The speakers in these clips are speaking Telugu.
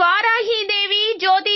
இவ்வாறாகி இதை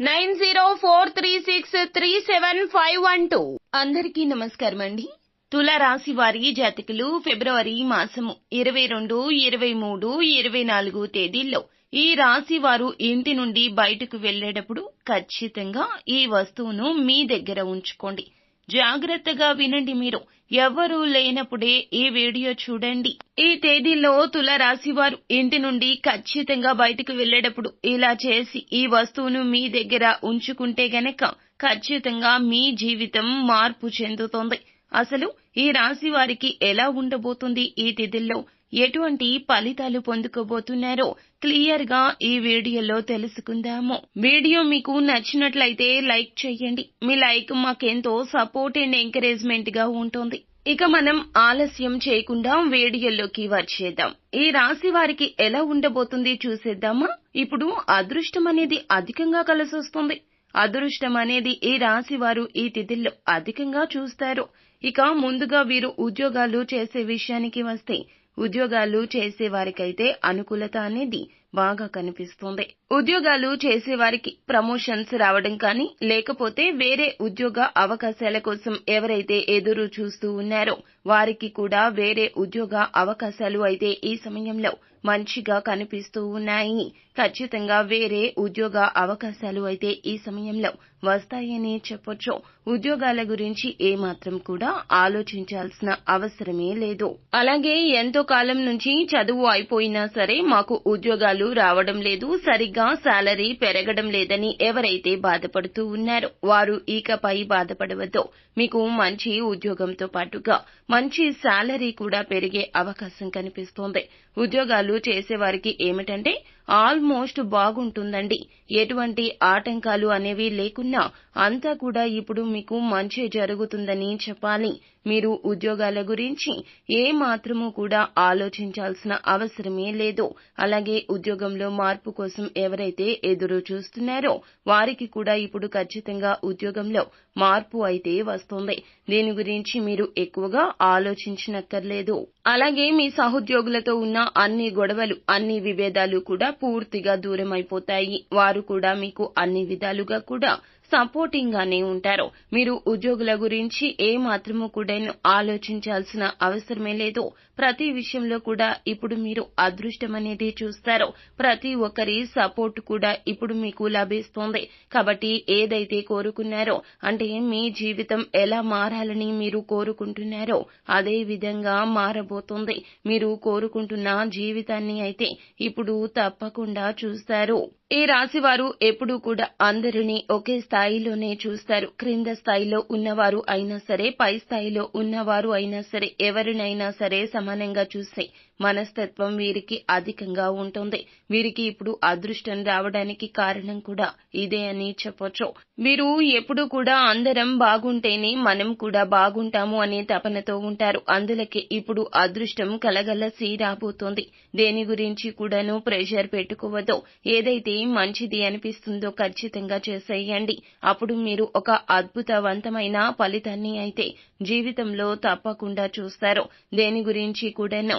nine zero four three six three seven five one two. అందరికీ నమస్కారం అండి తుల రాశి వారి జాతకులు ఫిబ్రవరి మాసము ఇరవై రెండు ఇరవై మూడు ఇరవై నాలుగు తేదీల్లో. ఈ రాశి వారు ఇంటి నుండి బయటకు వెళ్ళేటప్పుడు ఖచ్చితంగా ఈ వస్తువును మీ దగ్గర ఉంచుకోండి. జాగ్రత్తగా వినండి మీరు. ఎవ్వరూ లేనప్పుడే ఈ వీడియో చూడండి. ఈ తేదీల్లో తుల ఇంటి నుండి ఖచ్చితంగా బయటకు వెళ్ళేటప్పుడు ఇలా చేసి ఈ వస్తువును మీ దగ్గర ఉంచుకుంటే గనక ఖచ్చితంగా మీ జీవితం మార్పు చెందుతుంది. అసలు ఈ రాశి వారికి ఎలా ఉండబోతుంది ఈ తిథుల్లో ఎటువంటి ఫలితాలు పొందుకోబోతున్నారో క్లియర్గా ఈ వీడియోలో తెలుసుకుందాము. వీడియో మీకు నచ్చినట్లయితే లైక్ చేయండి. మీ లైక్ మాకెంతో సపోర్ట్ అండ్ ఎంకరేజ్మెంట్గా ఉంటుంది. ఇక మనం ఆలస్యం చేయకుండా వీడియోలోకి వచ్చేద్దాం. ఈ రాశి వారికి ఎలా ఉండబోతుంది చూసేద్దామా? ఇప్పుడు అదృష్టం అనేది అధికంగా కలిసొస్తుంది. అదృష్టం అనేది ఈ రాశి వారు ఈ తిథుల్లో అధికంగా చూస్తారు. ఇక ముందుగా వీరు ఉద్యోగాలు చేసే విషయానికి వస్తే ఉద్యోగాలు చేసేవారికైతే అనుకూలత అనేది బాగా కనిపిస్తుంది. ఉద్యోగాలు చేసేవారికి ప్రమోషన్స్ రావడం కానీ లేకపోతే వేరే ఉద్యోగ అవకాశాల కోసం ఎవరైతే ఎదురు చూస్తూ ఉన్నారో వారికి కూడా వేరే ఉద్యోగ అవకాశాలు అయితే ఈ సమయంలో మంచిగా కనిపిస్తూ ఉన్నాయి. ఖచ్చితంగా వేరే ఉద్యోగ అవకాశాలు అయితే ఈ సమయంలో వస్తాయని చెప్పొచ్చు. ఉద్యోగాల గురించి ఏమాత్రం కూడా ఆలోచించాల్సిన అవసరమే లేదు. అలాగే ఎంతో కాలం నుంచి చదువు అయిపోయినా సరే మాకు ఉద్యోగాలు రావడం లేదు సరిగ్గా శాలరీ పెరగడం లేదని ఎవరైతే బాధపడుతూ ఉన్నారో వారు ఇకపై బాధపడవద్దు. మీకు మంచి ఉద్యోగంతో పాటుగా మంచి శాలరీ కూడా పెరిగే అవకాశం కనిపిస్తోంది. ఉద్యోగాలు చేసేవారికి ఏమిటంటే ఆల్మోస్ట్ బాగుంటుందండి. ఎటువంటి ఆటంకాలు అనేవి లేకున్నా అంతా కూడా ఇప్పుడు మీకు మంచి జరుగుతుందని చెప్పాలి. మీరు ఉద్యోగాల గురించి ఏ మాత్రము కూడా ఆలోచించాల్సిన అవసరమే లేదు. అలాగే ఉద్యోగంలో మార్పు కోసం ఎవరైతే ఎదురు చూస్తున్నారో వారికి కూడా ఇప్పుడు ఖచ్చితంగా ఉద్యోగంలో మార్పు అయితే వస్తుంది. దీని గురించి మీరు ఎక్కువగా ఆలోచించనక్కర్లేదు. అలాగే మీ సహోద్యోగులతో ఉన్న అన్ని గొడవలు అన్ని విభేదాలు కూడా పూర్తిగా దూరం అయిపోతాయి వారు కూడా మీకు అన్ని విధాలుగా కూడా సపోర్టింగ్ గానే ఉంటారు. మీరు ఉద్యోగుల గురించి ఏ మాత్రము కూడా ఆలోచించాల్సిన అవసరమే లేదు. ప్రతి విషయంలో కూడా ఇప్పుడు మీరు అదృష్టం అనేది చూస్తారు. ప్రతి ఒక్కరి సపోర్ట్ కూడా ఇప్పుడు మీకు లభిస్తోంది. కాబట్టి ఏదైతే కోరుకున్నారో అంటే మీ జీవితం ఎలా మారాలని మీరు కోరుకుంటున్నారో అదే విధంగా మారబోతోంది. మీరు కోరుకుంటున్న జీవితాన్ని అయితే ఇప్పుడు తప్పకుండా చూస్తారు. ఈ రాశి వారు ఎప్పుడూ కూడా అందరినీ ఒకే స్థాయిలోనే చూస్తారు. క్రింద స్థాయిలో ఉన్నవారు అయినా సరే పై స్థాయిలో ఉన్నవారు అయినా సరే ఎవరినైనా సరే సమానంగా చూసే మనస్తత్వం వీరికి అధికంగా ఉంటుంది. వీరికి ఇప్పుడు అదృష్టం రావడానికి కారణం కూడా ఇదే అని చెప్పొచ్చు. వీరు ఎప్పుడు కూడా అందరం బాగుంటేనే మనం కూడా బాగుంటాము అనే తపనతో ఉంటారు. అందులకే ఇప్పుడు అదృష్టం కలగలసి రాబోతోంది దేని గురించి కూడాను ప్రెషర్ పెట్టుకోవద్దు. ఏదైతే మంచిది అనిపిస్తుందో ఖచ్చితంగా చేసేయండి. అప్పుడు మీరు ఒక అద్భుతవంతమైన ఫలితాన్ని అయితే జీవితంలో తప్పకుండా చూస్తారు. దేని గురించి కూడాను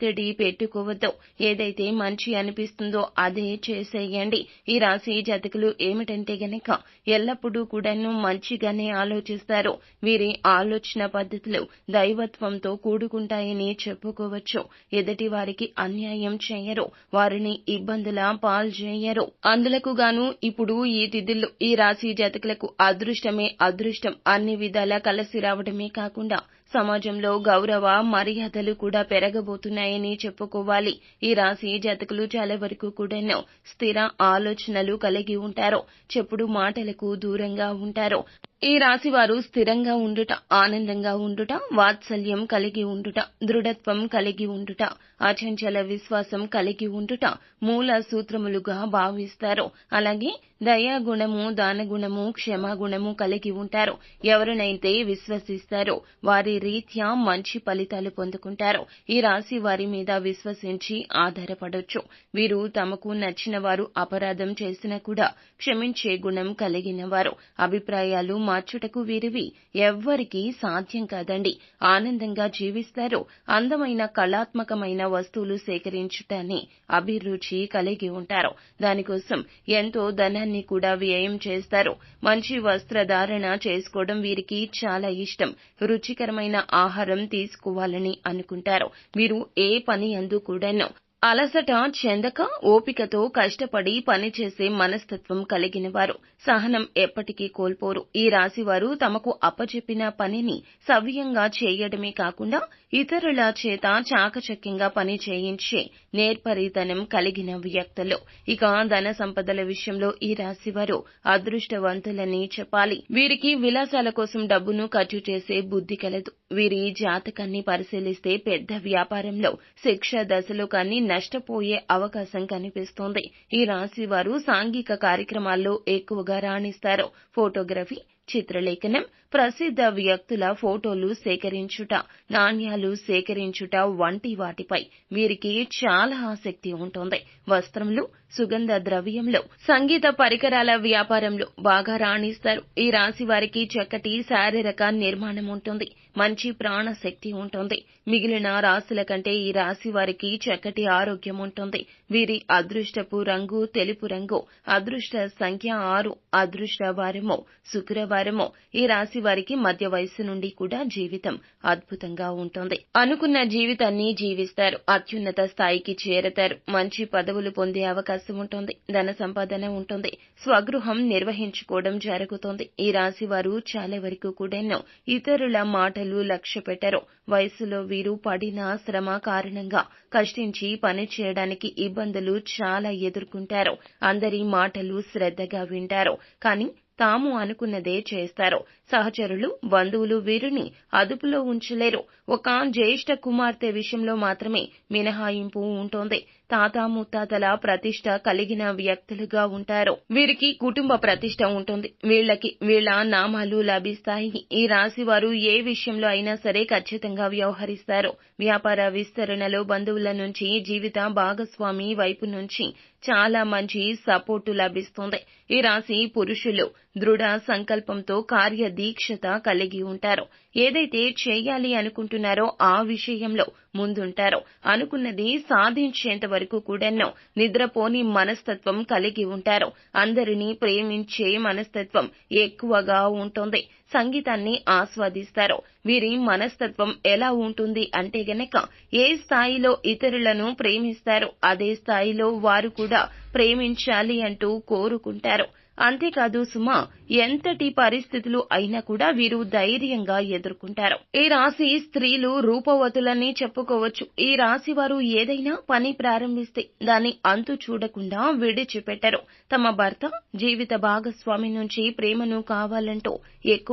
ఒత్తిడి పెట్టుకోవద్దు. ఏదైతే మంచి అనిపిస్తుందో అదే చేసేయండి. ఈ రాశి జాతకులు ఏమిటంటే గనక ఎల్లప్పుడూ కూడాను మంచిగానే ఆలోచిస్తారు. వీరి ఆలోచన పద్ధతులు దైవత్వంతో కూడుకుంటాయని చెప్పుకోవచ్చు. ఎదుటి వారికి అన్యాయం చేయరు. వారిని ఇబ్బందుల పాల్చేయరు అందులకు గాను ఇప్పుడు ఈ తిథుల్లో ఈ రాశి జాతకులకు అదృష్టమే అదృష్టం. అన్ని విధాలా కలిసి రావడమే కాకుండా సమాజంలో గౌరవ మర్యాదలు కూడా పెరగబోతున్నాయని చెప్పుకోవాలి. ఈ రాశి జాతకులు చాలా వరకు కూడాను స్థిర ఆలోచనలు కలిగి ఉంటారు. చెప్పుడు మాటలకు దూరంగా ఉంటారు. ఈ రాశి వారు స్థిరంగా ఉండుట ఆనందంగా ఉండుట వాత్సల్యం కలిగి ఉండుట దృఢత్వం కలిగి ఉండుట అచంచల విశ్వాసం కలిగి ఉండుట మూల సూత్రములుగా భావిస్తారు. అలాగే దయాగుణము దానగుణము క్షమాగుణము కలిగి ఉంటారు. ఎవరినైతే విశ్వసిస్తారో వారి రీత్యా మంచి ఫలితాలు పొందుకుంటారు. ఈ రాశి వారి మీద విశ్వసించి ఆధారపడొచ్చు. వీరు తమకు నచ్చిన వారు అపరాధం చేసినా కూడా క్షమించే గుణం కలిగిన వారు అభిప్రాయాలు మార్చుటకు వీరివి ఎవ్వరికీ సాధ్యం కాదండి. ఆనందంగా జీవిస్తారు. అందమైన కళాత్మకమైన వస్తువులు సేకరించుటాన్ని అభిరుచి కలిగి ఉంటారు. దానికోసం ఎంతో ధనాన్ని కూడా వ్యయం చేస్తారు. మంచి వస్త్రధారణ చేసుకోవడం వీరికి చాలా ఇష్టం. రుచికరమైన ఆహారం తీసుకోవాలని అనుకుంటారు. వీరు ఏ పని అందు కూడాను అలసట చెందక ఓపికతో కష్టపడి పనిచేసే మనస్తత్వం కలిగిన వారు. సహనం ఎప్పటికీ కోల్పోరు. ఈ రాశివారు తమకు అప్పచెప్పిన పనిని సవ్యంగా చేయడమే కాకుండా ఇతరుల చేత చాకచక్యంగా పని చేయించే నేర్పరితనం కలిగిన వ్యక్తులు. ఇక ధన సంపదల విషయంలో ఈ రాశివారు అదృష్టవంతులని చెప్పాలి. వీరికి విలాసాల కోసం డబ్బును ఖర్చు చేసే బుద్ధి కలదు. వీరి జాతకాన్ని పరిశీలిస్తే పెద్ద వ్యాపారంలో శిక్ష దశలో కానీ నష్టపోయే అవకాశం కనిపిస్తోంది. ఈ రాశి వారు సాంఘిక కార్యక్రమాల్లో ఎక్కువగా రాణిస్తారు. ఫోటోగ్రఫీ చిత్రలేఖనం ప్రసిద్ధ వ్యక్తుల ఫోటోలు సేకరించుట నాణ్యాలు సేకరించుట వంటి వాటిపై వీరికి చాలా ఆసక్తి ఉంటుంది. వస్త్రములు సుగంధ ద్రవ్యంలో సంగీత పరికరాల వ్యాపారంలో బాగా రాణిస్తారు. ఈ రాశి వారికి చక్కటి శారీరక నిర్మాణం ఉంటుంది. మంచి ప్రాణశక్తి ఉంటుంది. మిగిలిన రాశుల కంటే ఈ రాశి వారికి చక్కటి ఆరోగ్యం ఉంటుంది. వీరి అదృష్టపు రంగు తెలుపు రంగు అదృష్ట సంఖ్య ఆరు అదృష్ట వారము శుక్రవారము. ఈ రాశి వారికి మధ్య వయస్సు నుండి కూడా జీవితం అద్భుతంగా ఉంటుంది. అనుకున్న జీవితాన్ని జీవిస్తారు. అత్యున్నత స్థాయికి చేరతారు. మంచి పదవులు పొందే అవకాశం ఉంటుంది. ధన సంపాదన ఉంటుంది. స్వగృహం నిర్వహించుకోవడం జరుగుతుంది. ఈ రాశి వారు చాలా వరకు కూడా ఇతరుల మాటలు లక్ష్య పెట్టారు. వయసులో వీరు పడిన శ్రమ కారణంగా కష్టించి పని చేయడానికి ఇబ్బందులు చాలా ఎదుర్కొంటారు. అందరి మాటలు శ్రద్ధగా వింటారు. కానీ తాము అనుకున్నదే చేస్తారు. సహచరులు బంధువులు వీరిని అదుపులో ఉంచలేరు. ఒక జ్యేష్ఠ కుమార్తె విషయంలో మాత్రమే మినహాయింపు ఉంటోంది. తాత ముత్తాతల ప్రతిష్ట కలిగిన వ్యక్తులుగా ఉంటారు. వీరికి కుటుంబ ప్రతిష్ట ఉంటుంది. వీళ్ళకి వీళ్ళ నామాలు లభిస్తాయి. ఈ రాశి వారు ఏ విషయంలో అయినా సరే ఖచ్చితంగా వ్యవహరిస్తారు. వ్యాపార విస్తరణలో బంధువుల నుంచి జీవిత భాగస్వామి వైపు నుంచి చాలా మంచి సపోర్టు లభిస్తుంది. ఈ రాశి పురుషులు దృఢ సంకల్పంతో కార్యదీక్షత కలిగి ఉంటారు. ఏదైతే చేయాలి అనుకుంటున్నారో ఆ విషయంలో ముందుంటారు. అనుకున్నది సాధించేంత వరకు కూడాను నిద్రపోని మనస్తత్వం కలిగి ఉంటారు. అందరినీ ప్రేమించే మనస్తత్వం ఎక్కువగా ఉంటుంది. సంగీతాన్ని ఆస్వాదిస్తారు. వీరి మనస్తత్వం ఎలా ఉంటుంది అంటే గనక ఏ స్థాయిలో ఇతరులను ప్రేమిస్తారు అదే స్థాయిలో వారు కూడా ప్రేమించాలి అంటూ కోరుకుంటారు. అంతేకాదు సుమా ఎంతటి పరిస్థితులు అయినా కూడా వీరు ధైర్యంగా ఎదుర్కొంటారు. ఈ రాశి స్త్రీలు రూపవతులని చెప్పుకోవచ్చు. ఈ రాశి వారు ఏదైనా పని ప్రారంభిస్తే దాన్ని అంతు చూడకుండా విడిచిపెట్టరు. తమ భర్త జీవిత భాగస్వామి నుంచి ప్రేమను కావాలంటూ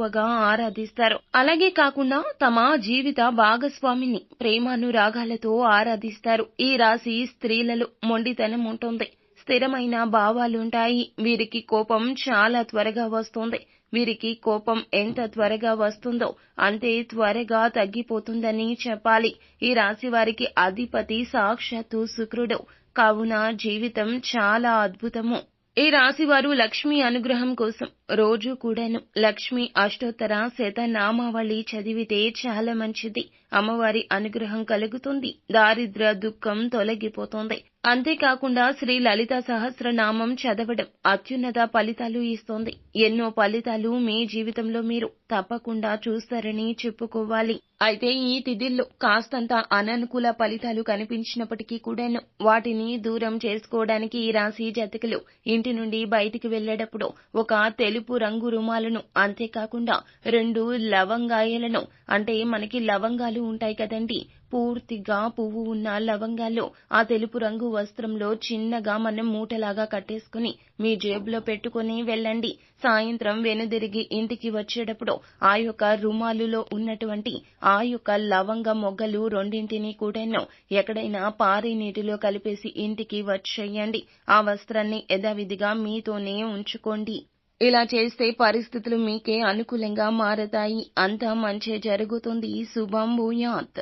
ఎక్కువగా ఆరాధిస్తారు. అలాగే కాకుండా తమ జీవిత భాగస్వామిని ప్రేమానురాగాలతో ఆరాధిస్తారు. ఈ రాశి స్త్రీలలో మొండితనం ఉంటుంది. స్థిరమైన భావాలుంటాయి. వీరికి కోపం చాలా త్వరగా వస్తుంది. వీరికి కోపం ఎంత త్వరగా వస్తుందో అంతే త్వరగా తగ్గిపోతుందని చెప్పాలి. ఈ రాశి వారికి అధిపతి సాక్షాత్తు శుక్రుడు. కావున జీవితం చాలా అద్భుతము. ఈ రాశివారు లక్ష్మి అనుగ్రహం కోసం రోజు కూడాను లక్ష్మి అష్టోత్తర శతనామావళి చదివితే చాలా మంచిది. అమ్మవారి అనుగ్రహం కలుగుతుంది. దారిద్ర దుఃఖం తొలగిపోతుంది. అంతేకాకుండా శ్రీ లలిత సహస్రనామం చదవడం అత్యున్నత ఫలితాలు ఇస్తోంది. ఎన్నో ఫలితాలు మీ జీవితంలో మీరు తప్పకుండా చూస్తారని చెప్పుకోవాలి. అయితే ఈ తిథిల్లో కాస్తంత అననుకూల ఫలితాలు కనిపించినప్పటికీ కూడాను వాటిని దూరం చేసుకోవడానికి ఈ రాశి జాతకులు ఇంటి నుండి బయటికి వెళ్ళేటప్పుడు ఒక తెలుపు రంగు రుమాలను అంతేకాకుండా రెండు లవంగాయలను అంటే మనకి లవంగాలు ఉంటాయి కదండి పూర్తిగా పువ్వు ఉన్న లవంగాలు ఆ తెలుపు రంగు వస్త్రంలో చిన్నగా మనం మూటలాగా కట్టేసుకుని మీ జేబులో పెట్టుకుని వెళ్ళండి. సాయంత్రం వెనుదిరిగి ఇంటికి వచ్చేటప్పుడు ఆ యొక్క రుమాలులో ఉన్నటువంటి ఆ యొక్క లవంగ మొగ్గలు రెండింటినీ కూడాను ఎక్కడైనా పారే నీటిలో కలిపేసి ఇంటికి వచ్చేయండి. ఆ వస్త్రాన్ని యథావిధిగా మీతోనే ఉంచుకోండి. ఇలా చేస్తే పరిస్థితులు మీకే అనుకూలంగా మారతాయి. అంతా మంచి జరుగుతుంది. శుభం భూయాత్.